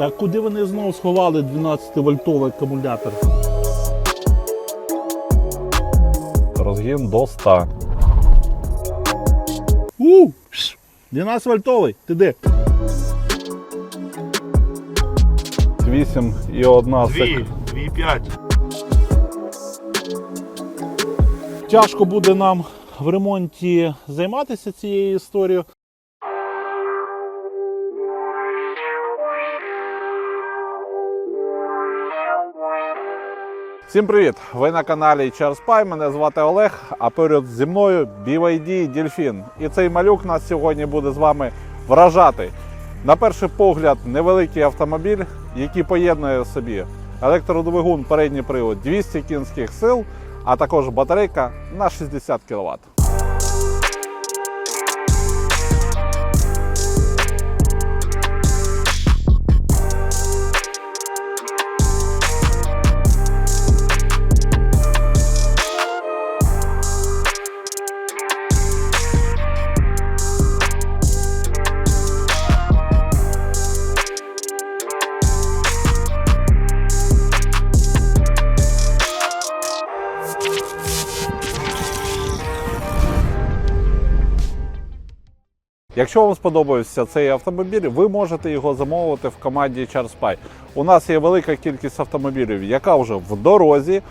Так куди вони знову сховали 12-вольтовий акумулятор? Розгін до 100. У! 12-вольтовий, ти де? 8 і 1 секунда. 2,5. Тяжко буде нам в ремонті займатися цією історією. Всім привіт! Ви на каналі Charles Pie, Мене звати Олег, а поряд зі мною BYD Дільфін. І цей малюк нас сьогодні буде з вами вражати. На перший погляд, невеликий автомобіль, який поєднує в собі електродвигун, передній привод 200 кінських сил, а також батарейка на 60 кВт. Якщо вам сподобався цей автомобіль, ви можете його замовити в команді Charles Pie. У нас є велика кількість автомобілів, яка вже в дорозі.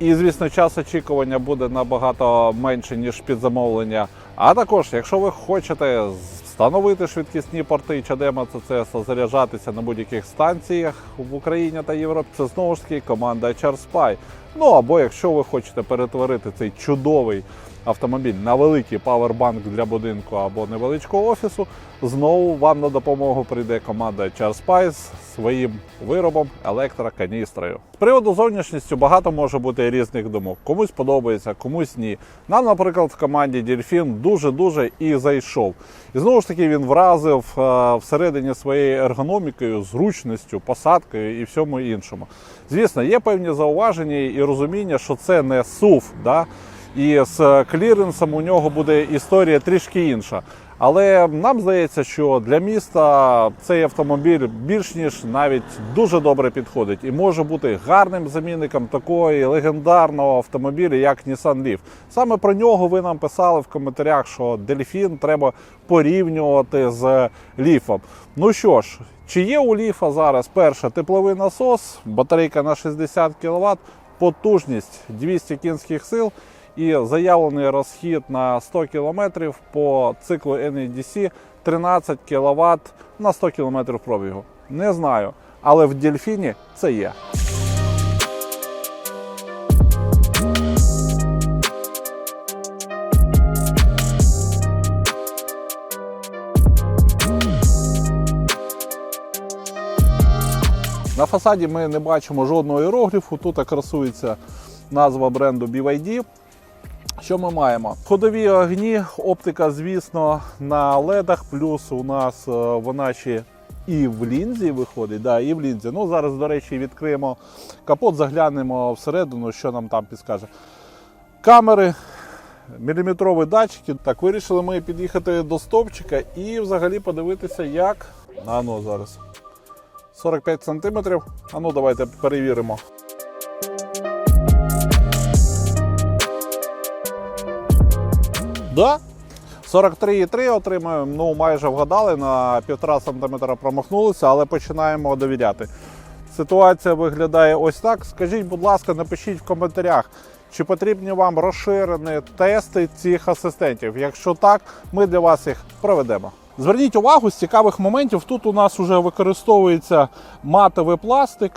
І, звісно, час очікування буде набагато менше, ніж під замовлення. А також, якщо ви хочете встановити швидкісні порти чадема ЦЦС, заряджатися на будь-яких станціях в Україні та Європі, це знову ж таки команда Charles Pie. Ну або якщо ви хочете перетворити цей чудовий автомобіль на великий павербанк для будинку або невеличкого офісу, знову вам на допомогу прийде команда Charles Pie своїм виробом електроканістрою. З приводу зовнішністю багато може бути різних думок. Комусь подобається, комусь ні. Нам, наприклад, в команді Дельфін дуже-дуже і зайшов. І знову ж таки він вразив е, всередині своєю ергономікою, зручністю, посадкою і всьому іншому. Звісно, є певні зауваження і розуміння, що це не SUV, да? І з кліренсом у нього буде історія трішки інша. Але нам здається, що для міста цей автомобіль більш ніж навіть дуже добре підходить і може бути гарним замінником такої легендарного автомобіля, як Nissan Leaf. Саме про нього ви нам писали в коментарях, що Дельфін треба порівнювати з Ліфом. Ну що ж, чи є у Ліфа зараз перше тепловий насос, батарейка на 60 кВт, потужність 200 кінських сил і заявлений розхід на 100 км по циклу NEDC 13 кВт на 100 км пробігу. Не знаю, але в Дельфіні це є. На фасаді ми не бачимо жодного іерогліфу. Тут красується назва бренду BYD. Що ми маємо? Ходові огні, оптика, звісно, на ледах, плюс у нас е, вона ще і в лінзі виходить. Да, і в лінзі. Ну, зараз, до речі, відкриємо капот, заглянемо всередину, що нам там підскаже. Камери, міліметрові датчики. Так, вирішили ми під'їхати до стовпчика і взагалі подивитися, як. А ну зараз. 45 сантиметрів. А ну давайте перевіримо. Да? 43,3 отримуємо, ну майже вгадали, на 1,5 см промахнулися, але починаємо довіряти. Ситуація виглядає ось так. Скажіть, будь ласка, напишіть в коментарях, чи потрібні вам розширені тести цих асистентів. Якщо так, ми для вас їх проведемо. Зверніть увагу з цікавих моментів. Тут у нас вже використовується матовий пластик.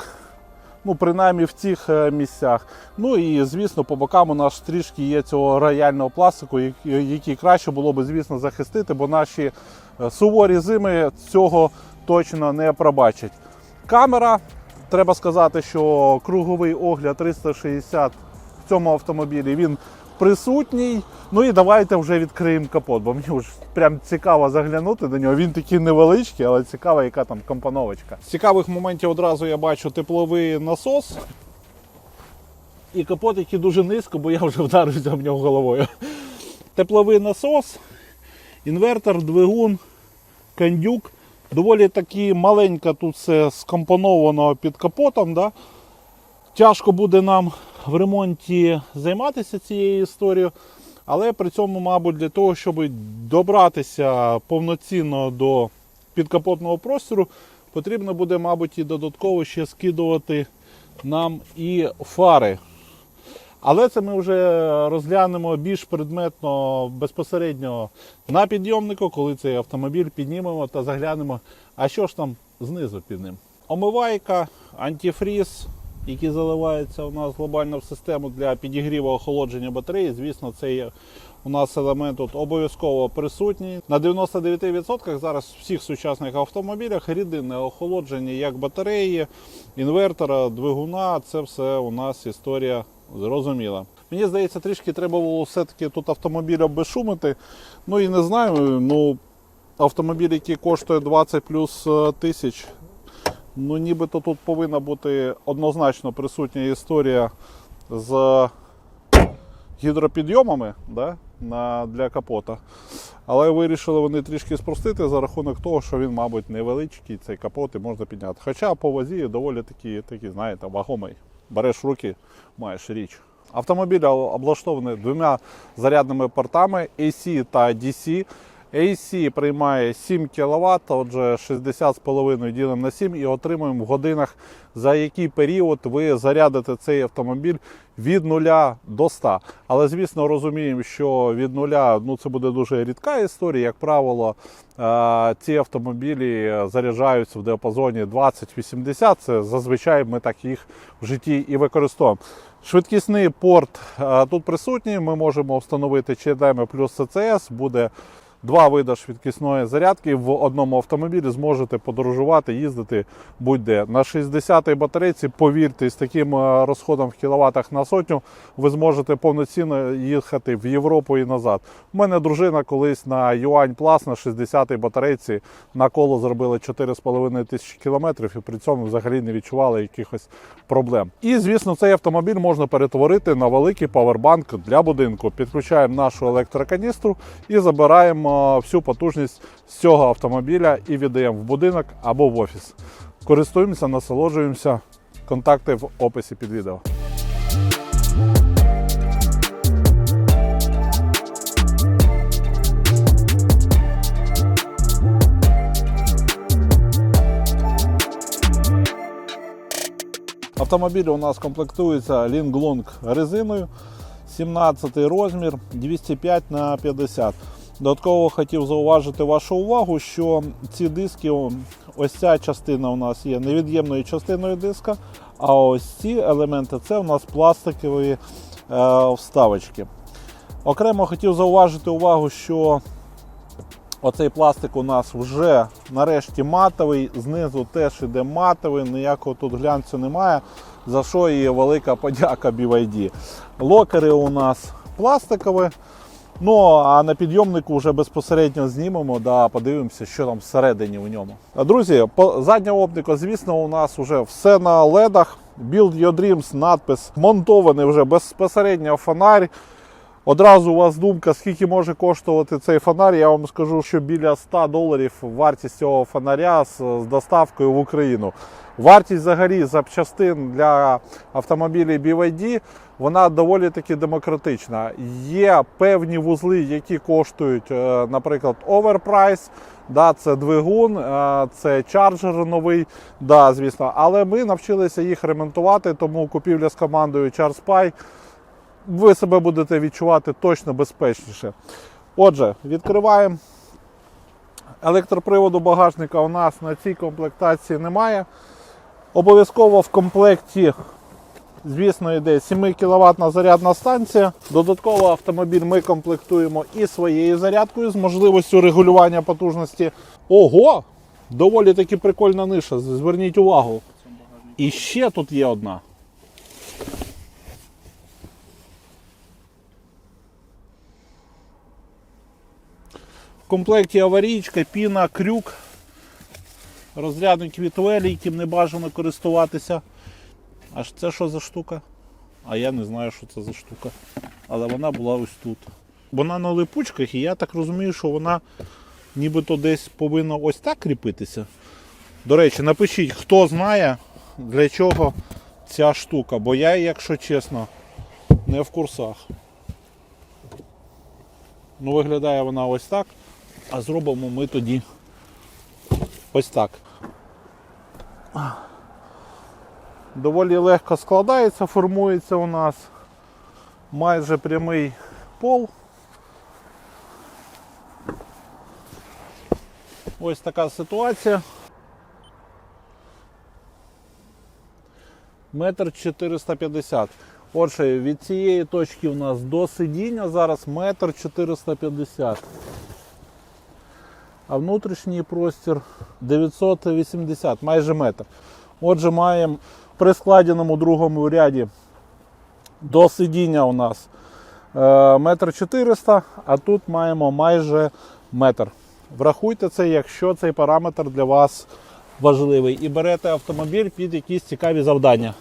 Ну, принаймні в цих е, місцях. Ну і звісно, по бокам у нас трішки є цього рояльного пластику, який краще було б, звісно, захистити, бо наші е, суворі зими цього точно не пробачать. Камера, треба сказати, що круговий огляд 360 в цьому автомобілі він присутній. Ну і давайте вже відкриємо капот, бо мені вже прям цікаво заглянути до нього. Він такий невеличкий, але цікаво, яка там компоновочка. З цікавих моментів одразу я бачу тепловий насос. І капот, який дуже низько, бо я вже вдарився в нього головою. Тепловий насос, інвертор, двигун, кондюк. Доволі таки маленько тут все скомпоновано під капотом. Да? Тяжко буде нам в ремонті займатися цією історією, але при цьому, мабуть, для того, щоб добратися повноцінно до підкапотного простору, потрібно буде, мабуть, і додатково ще скидувати нам і фари. Але це ми вже розглянемо більш предметно безпосередньо на підйомнику, коли цей автомобіль піднімемо та заглянемо, а що ж там знизу під ним. Омивайка, антифріз, які заливаються у нас глобально в систему для підігріву охолодження батареї. Звісно, це є у нас елемент тут обов'язково присутній. На 99% зараз в всіх сучасних автомобілях рідинне охолодження як батареї, інвертора, двигуна. Це все у нас історія зрозуміла. Мені здається, трішки треба було все-таки тут автомобіль обезшумити. Ну і не знаю, ну автомобіль, який коштує 20 плюс е, тисяч, ну нібито тут повинна бути однозначно присутня історія з гідропідйомами да, на, для капота. Але вирішили вони трішки спростити за рахунок того, що він, мабуть, невеличкий, цей капот і можна підняти. Хоча по вазі доволі такі, такі знаєте, вагомий. Береш в руки, маєш річ. Автомобіль облаштований двома зарядними портами AC та DC. AC приймає 7 кВт, отже 60,5 ділимо на 7 і отримуємо в годинах, за який період ви зарядите цей автомобіль від 0 до 100. Але звісно розуміємо, що від 0 ну, це буде дуже рідка історія. Як правило, е, ці автомобілі заряджаються в діапазоні 20-80. Це зазвичай ми так їх в житті і використовуємо. Швидкісний порт е, тут присутній. Ми можемо встановити CDM плюс CCS. Буде два види швидкісної зарядки. В одному автомобілі зможете подорожувати, їздити будь-де. На 60-й батарейці, повірте, з таким е, розходом в кіловатах на сотню ви зможете повноцінно їхати в Європу і назад. У мене дружина колись на Юань Плас на 60-й батарейці на коло зробили 4,5 тисячі кілометрів і при цьому взагалі не відчували якихось проблем. І звісно, цей автомобіль можна перетворити на великий павербанк для будинку. Підключаємо нашу електроканістру і забираємо всю потужність з цього автомобіля і віддаємо в будинок або в офіс. Користуємося, насолоджуємося. Контакти в описі під відео. Автомобіль у нас комплектується Linglong резиною 17 розмір 205 на 50. Додатково хотів зауважити вашу увагу, що ці диски, ось ця частина у нас є невід'ємною частиною диска, а ось ці елементи це у нас пластикові е, вставочки. Окремо хотів зауважити увагу, що Оцей пластик у нас вже нарешті матовий, знизу теж іде матовий, ніякого тут глянцю немає, за що і велика подяка BYD. Локери у нас пластикові. Ну, а на підйомнику вже безпосередньо знімемо, да, подивимося, що там всередині в ньому. Друзі, по заднього оптику, звісно, у нас вже все на ледах. Build Your Dreams, надпис монтований вже безпосередньо фонарь. Одразу у вас думка, скільки може коштувати цей фонарь. Я вам скажу, що біля 100 доларів вартість цього фонаря з доставкою в Україну. Вартість взагалі запчастин для автомобілів BYD вона доволі таки демократична. Є певні вузли, які коштують, е, наприклад, оверпрайс. Да, це двигун, е, це чарджер новий, да, звісно. Але ми навчилися їх ремонтувати, тому купівля з командою ChargeSpy ви себе будете відчувати точно безпечніше. Отже, відкриваємо. Електроприводу багажника у нас на цій комплектації немає. Обов'язково в комплекті, звісно, йде 7 кВт зарядна станція. Додатково автомобіль ми комплектуємо і своєю зарядкою з можливістю регулювання потужності. Ого! Доволі таки прикольна ниша, зверніть увагу. І ще тут є одна. В комплекті аварійка, піна, крюк, розрядний квітовелі, яким не бажано користуватися. Аж це що за штука? А я не знаю, що це за штука. Але вона була ось тут. Вона на липучках, і я так розумію, що вона нібито десь повинно ось так кріпитися. До речі, напишіть, хто знає, для чого ця штука, бо я, якщо чесно, не в курсах. Ну, виглядає вона ось так, а зробимо ми тоді ось так. Доволі легко складається, формується у нас майже прямий пол. Ось така ситуація. Метр 450. Отже, від цієї точки у нас до сидіння зараз метр 450. А внутрішній простір 980, майже метр. Отже, маємо при складеному другому ряді до сидіння у нас е, метр 400, а тут маємо майже метр. Врахуйте це, якщо цей параметр для вас важливий. І берете автомобіль під якісь цікаві завдання.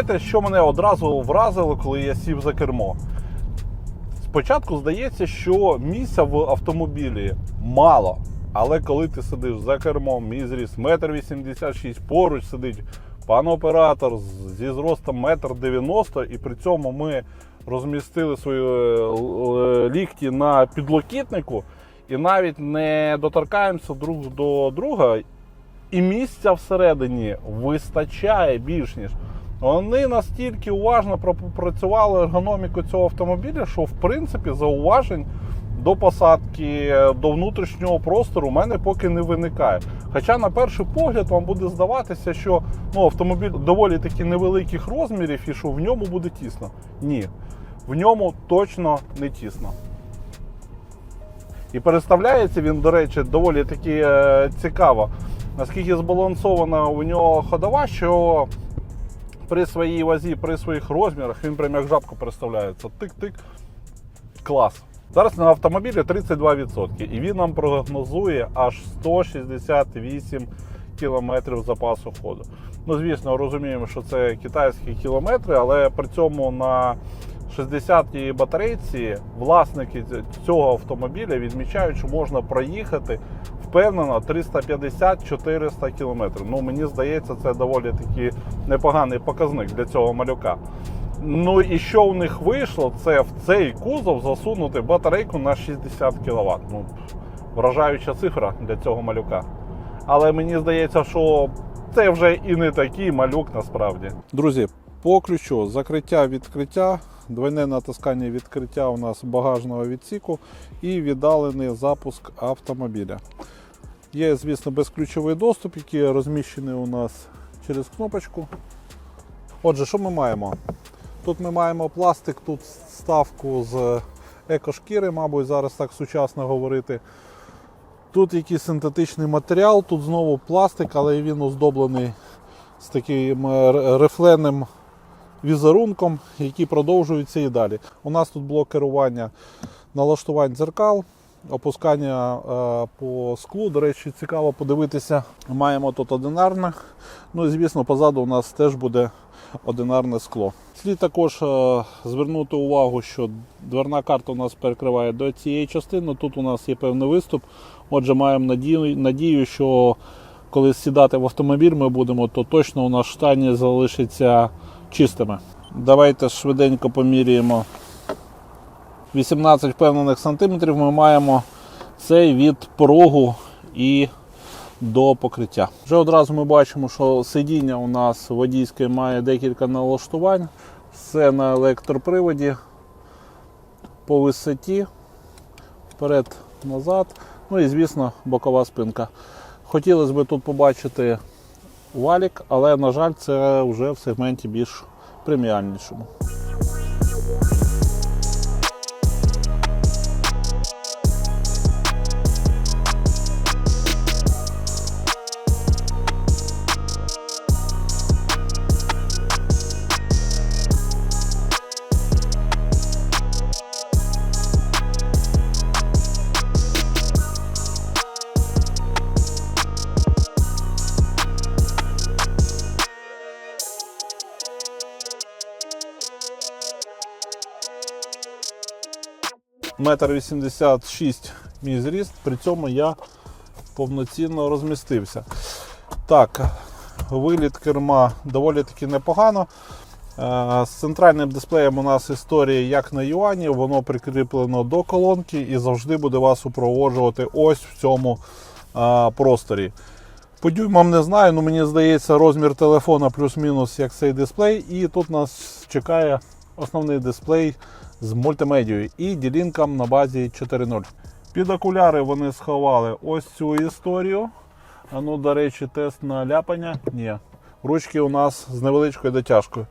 Знаєте, що мене одразу вразило, коли я сів за кермо? Спочатку здається, що місця в автомобілі мало. Але коли ти сидиш за кермом, мій зріс 1,86 м, поруч сидить пан оператор зі зростом 1,90 м, і при цьому ми розмістили свої е, е, лікті на підлокітнику і навіть не доторкаємося друг до друга, і місця всередині вистачає більш ніж. Вони настільки уважно пропрацювали ергономіку цього автомобіля, що в принципі зауважень до посадки, до внутрішнього простору у мене поки не виникає. Хоча на перший погляд вам буде здаватися, що ну, автомобіль доволі таки невеликих розмірів і що в ньому буде тісно. Ні, в ньому точно не тісно. І переставляється він, до речі, доволі таки е, цікаво, наскільки збалансована у нього ходова, що при своїй вазі, при своїх розмірах він прям як жабка переставляється. Тик-тик. Клас. Зараз на автомобілі 32%, і він нам прогнозує аж 168 кілометрів запасу ходу. Ну, звісно, розуміємо, що це китайські кілометри, але при цьому на 60-й батарейці власники цього автомобіля відмічають, що можна проїхати впевнено 350-400 кілометрів. Ну, мені здається, це доволі таки непоганий показник для цього малюка. Ну і що у них вийшло, це в цей кузов засунути батарейку на 60 кВт. Ну, вражаюча цифра для цього малюка. Але мені здається, що це вже і не такий малюк насправді. Друзі, по ключу закриття відкриття, двойне натискання відкриття у нас багажного відсіку і віддалений запуск автомобіля. Є, звісно, безключовий доступ, який розміщений у нас через кнопочку. Отже, що ми маємо? Тут ми маємо пластик, тут ставку з екошкіри, мабуть, зараз так сучасно говорити. Тут якийсь синтетичний матеріал, тут знову пластик, але він оздоблений з таким е, рифленим візерунком, який продовжується і далі. У нас тут блок керування налаштувань дзеркал, опускання е, по склу. До речі, цікаво подивитися. Маємо тут одинарне. Ну і звісно, позаду у нас теж буде одинарне скло. Слід також е, звернути увагу, що дверна карта у нас перекриває до цієї частини. Тут у нас є певний виступ. Отже, маємо надію, надію, що коли сідати в автомобіль ми будемо, то точно у нас штані залишаться чистими. Давайте швиденько поміряємо 18 впевнених сантиметрів. Ми маємо цей від порогу і до покриття. Вже одразу ми бачимо, що сидіння у нас водійське має декілька налаштувань. Все на електроприводі по висоті, вперед, назад. Ну і звісно, бокова спинка. Хотілося б тут побачити валік, але, на жаль, це вже в сегменті більш преміальнішому. Метр 86 мій зріст, при цьому я повноцінно розмістився. Так, виліт керма доволі таки непогано. Е, З центральним дисплеєм у нас історія як на юані, воно прикріплено до колонки і завжди буде вас супроводжувати ось в цьому е, просторі. По дюймам не знаю, але мені здається, розмір телефона плюс-мінус як цей дисплей. І тут нас чекає основний дисплей з мультимедією і ділінком на базі 4.0. Під окуляри вони сховали ось цю історію. А ну, до речі, тест на ляпання. Ні. Ручки у нас з невеличкою дотяжкою.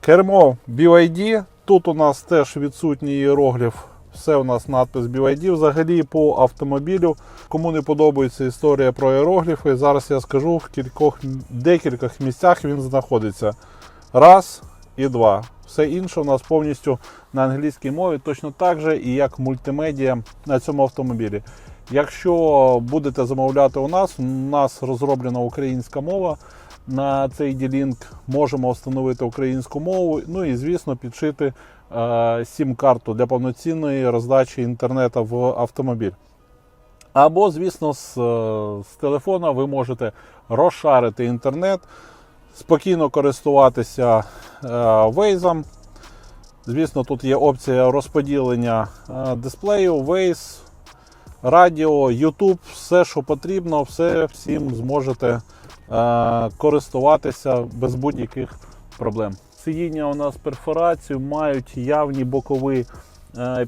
Кермо BYD. Тут у нас теж відсутній іерогліф. Все у нас надпис BYD. Взагалі по автомобілю. Кому не подобається історія про іерогліфи, зараз я скажу в кількох декількох місцях він знаходиться. Раз і два. Все інше у нас повністю на англійській мові, точно так же і як мультимедіа на цьому автомобілі. Якщо будете замовляти у нас, у нас розроблена українська мова. На цей ділінк можемо встановити українську мову, ну і звісно підшити е, сім-карту для повноцінної роздачі інтернету в автомобіль. Або, звісно, з, е, з телефона ви можете розшарити інтернет, спокійно користуватися е, Waze. Звісно, тут є опція розподілення е, дисплею, Waze, радіо, YouTube, все, що потрібно, все всім зможете е, користуватися без будь-яких проблем. Сидіння у нас перфорацію, мають явні бокові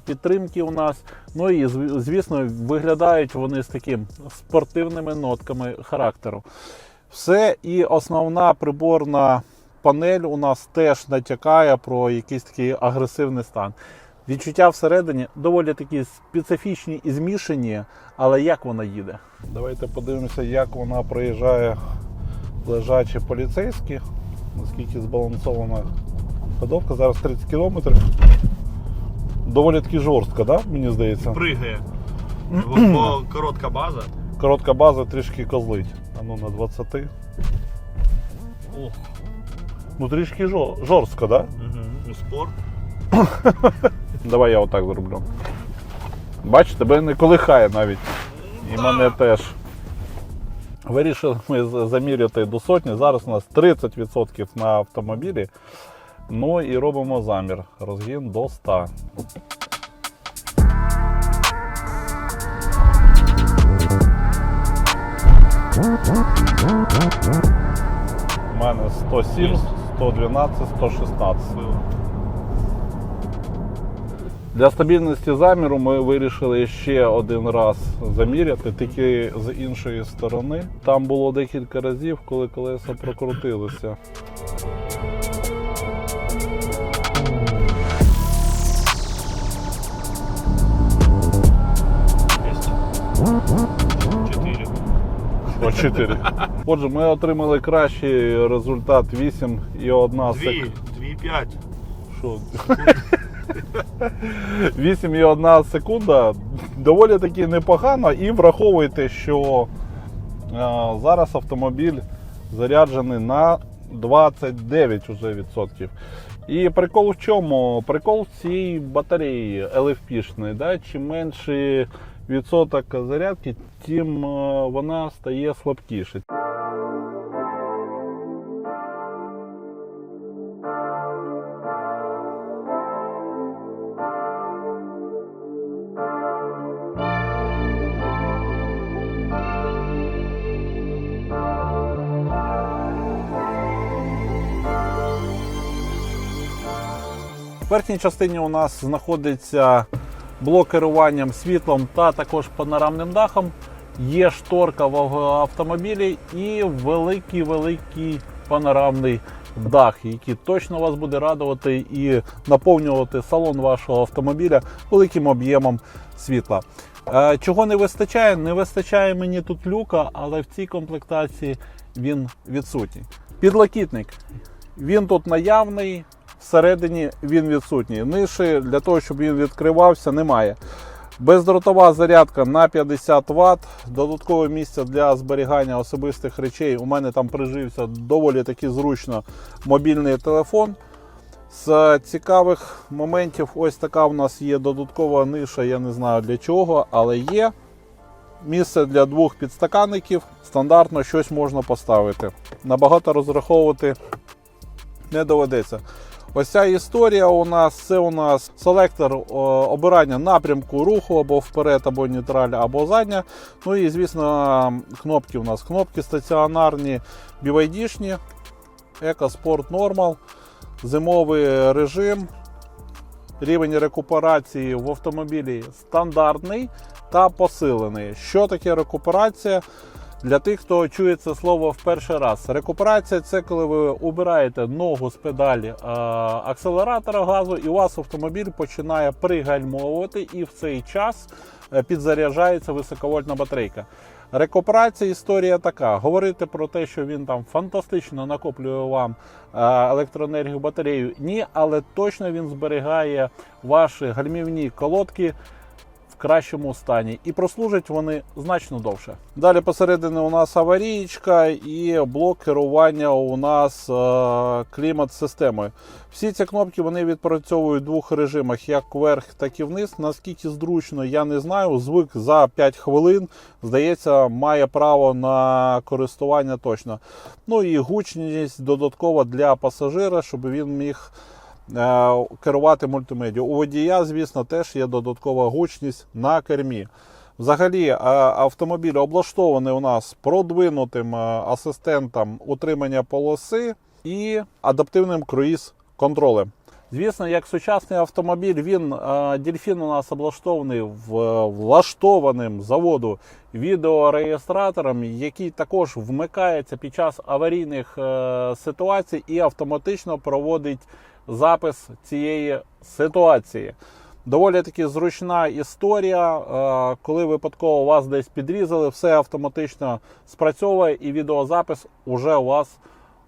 підтримки у нас. Ну і звісно, виглядають вони з таким спортивними нотками характеру. Все, і основна приборна панель у нас теж натякає про якийсь такий агресивний стан. Відчуття всередині доволі такі специфічні і змішані, але як вона їде? Давайте подивимося, як вона проїжджає лежачі поліцейські, наскільки збалансована ходовка. Зараз 30 км. Доволі таки жорстко, да? мені здається. Пригає. Бо коротка база. Коротка база трішки козлить. А ну на 20. Ох. Ну трішки жор- жорстко, да? Угу. Спорт. Давай я отак зроблю. Бач, тебе не колихає навіть. І мене теж. Вирішили ми заміряти до сотні. Зараз у нас 30% на автомобілі. Ну і робимо замір. Розгін до 100. У мене 107, 112, 116. Для стабільності заміру ми вирішили ще один раз заміряти, тільки з іншої сторони. Там було декілька разів, коли колеса прокрутилися. Єсть. Чотири. По 4. Отже, ми отримали кращий результат 8 і 1 Дві. п'ять. Що? 8 і 1 секунда доволі таки непогано. І враховуйте, що е, зараз автомобіль заряджений на 29 уже відсотків. І прикол в чому? Прикол в цій батареї LFP-шної. Да? Чим менший відсоток зарядки, тим е, вона стає слабкіше. В верхній частині у нас знаходиться блок керуванням світлом та також панорамним дахом. Є шторка в автомобілі і великий-великий панорамний дах, який точно вас буде радувати і наповнювати салон вашого автомобіля великим об'ємом світла. Е, Чого не вистачає? Не вистачає мені тут люка, але в цій комплектації він відсутній. Підлокітник. Він тут наявний, всередині він відсутній. Ниші для того, щоб він відкривався, немає. Бездротова зарядка на 50 Вт, додаткове місце для зберігання особистих речей. У мене там прижився доволі таки зручно мобільний телефон. З цікавих моментів, ось така у нас є додаткова ниша, я не знаю для чого, але є. Місце для двох підстаканників. Стандартно щось можна поставити. Набагато розраховувати не доведеться. Ось ця історія у нас це у нас селектор обирання напрямку руху або вперед, або нейтраль, або задня. Ну і звісно, кнопки у нас. Кнопки стаціонарні, BYD-шні, Eco Sport Normal, зимовий режим. Рівень рекуперації в автомобілі стандартний та посилений. Що таке рекуперація? Для тих, хто чує це слово в перший раз. Рекуперація це коли ви убираєте ногу з педалі е, акселератора газу, і у вас автомобіль починає пригальмовувати, і в цей час е, підзаряджається високовольтна батарейка. Рекуперація історія така: говорити про те, що він там фантастично накоплює вам е, електроенергію батарею. Ні, але точно він зберігає ваші гальмівні колодки кращому стані і прослужать вони значно довше. Далі посередині у нас аварієчка і блок керування у нас е, клімат-системою. Всі ці кнопки вони відпрацьовують в двох режимах, як вверх, так і вниз. Наскільки зручно, я не знаю. Звик за 5 хвилин, здається, має право на користування точно. Ну і гучність додаткова для пасажира, щоб він міг керувати мультимедіа. У водія, звісно, теж є додаткова гучність на кермі. Взагалі, е, автомобіль облаштований у нас продвинутим е, асистентом утримання полоси і адаптивним круїз-контролем. Звісно, як сучасний автомобіль, він е, дельфін у нас облаштований в влаштованим заводу відеореєстратором, який також вмикається під час аварійних е, ситуацій і автоматично проводить запис цієї ситуації. Доволі таки зручна історія. Е, Коли випадково вас десь підрізали, все автоматично спрацьовує і відеозапис уже у вас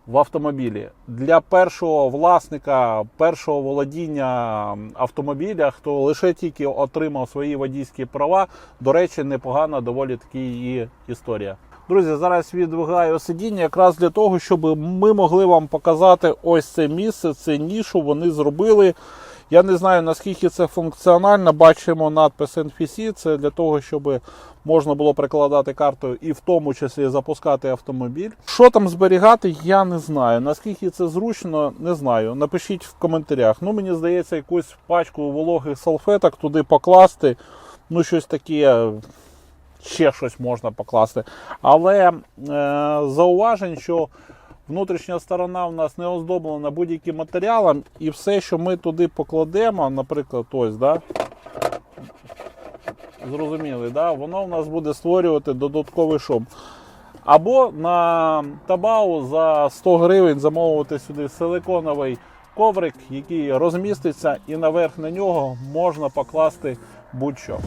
в автомобілі. Для першого власника, першого володіння автомобіля, хто лише тільки отримав свої водійські права, до речі, непогана доволі таки і історія. Друзі, зараз відвигаю сидіння якраз для того, щоб ми могли вам показати ось це місце, це нішу вони зробили. Я не знаю наскільки це функціонально. Бачимо надпис NFC. Це для того, щоб можна було прикладати карту і в тому числі запускати автомобіль. Що там зберігати, я не знаю. Наскільки це зручно, не знаю. Напишіть в коментарях. Ну, мені здається, якусь пачку вологих салфеток туди покласти. Ну, щось таке. Ще щось можна покласти. Але е, зауважень, що внутрішня сторона у нас не оздоблена будь-яким матеріалом, і все, що ми туди покладемо, наприклад, ось, да, зрозуміли, да, воно в нас буде створювати додатковий шум. Або на табау за 100 гривень замовити сюди силиконовий коврик, який розміститься, і наверх на нього можна покласти будь-що.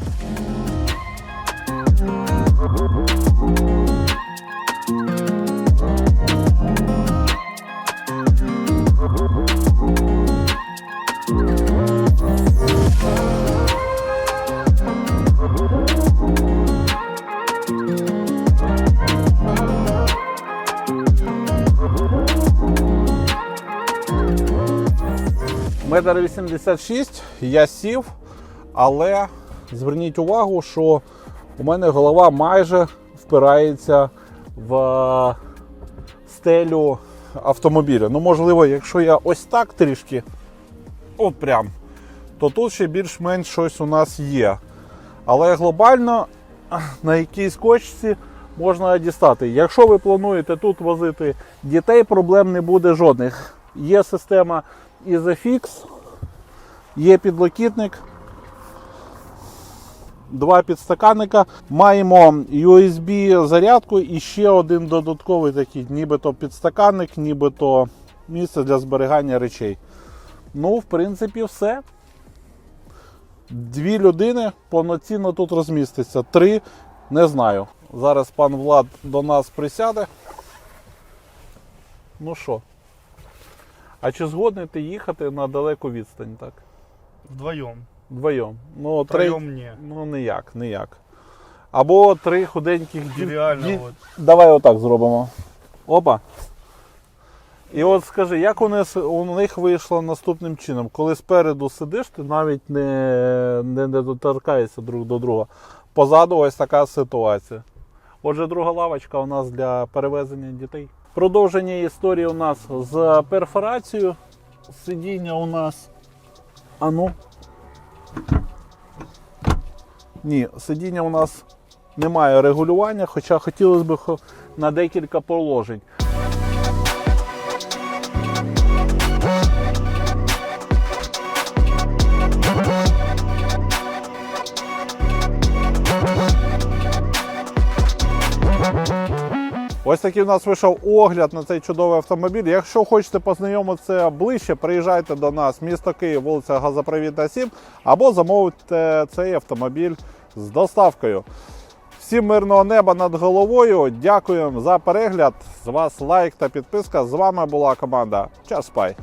Метр 86, я сів, але зверніть увагу, що у мене голова майже впирається в стелю автомобіля. Ну, можливо, якщо я ось так трішки, от прям, то тут ще більш-менш щось у нас є. Але глобально на якійсь кочці можна дістати. Якщо ви плануєте тут возити дітей, проблем не буде жодних. Є система Isofix, є підлокітник, два підстаканника. Маємо USB зарядку і ще один додатковий такий, нібито підстаканник, нібито місце для зберігання речей. Ну, в принципі, все. Дві людини повноцінно тут розміститься. Три не знаю. Зараз пан Влад до нас присяде. Ну що? А чи згодний ти їхати на далеку відстань, так? Вдвоем. Вдвоєм. Ну, три... Не. ну ніяк, ніяк. Або три худеньких дів... Реально вот. Давай отак зробимо. Опа. І от скажи, як у них, у них вийшло наступним чином? Коли спереду сидиш, ти навіть не, не, не доторкаєшся друг до друга. Позаду ось така ситуація. Отже, друга лавочка у нас для перевезення дітей. Продовження історії у нас з перфорацією. Сидіння у нас. А ну. Ні, сидіння у нас немає регулювання, хоча хотілося б на декілька положень. Ось такий у нас вийшов огляд на цей чудовий автомобіль. Якщо хочете познайомитися ближче, приїжджайте до нас, місто Київ, вулиця Газопровідна 7, або замовите цей автомобіль з доставкою. Всім мирного неба над головою. Дякуємо за перегляд. З вас лайк та підписка. З вами була команда Час Спай.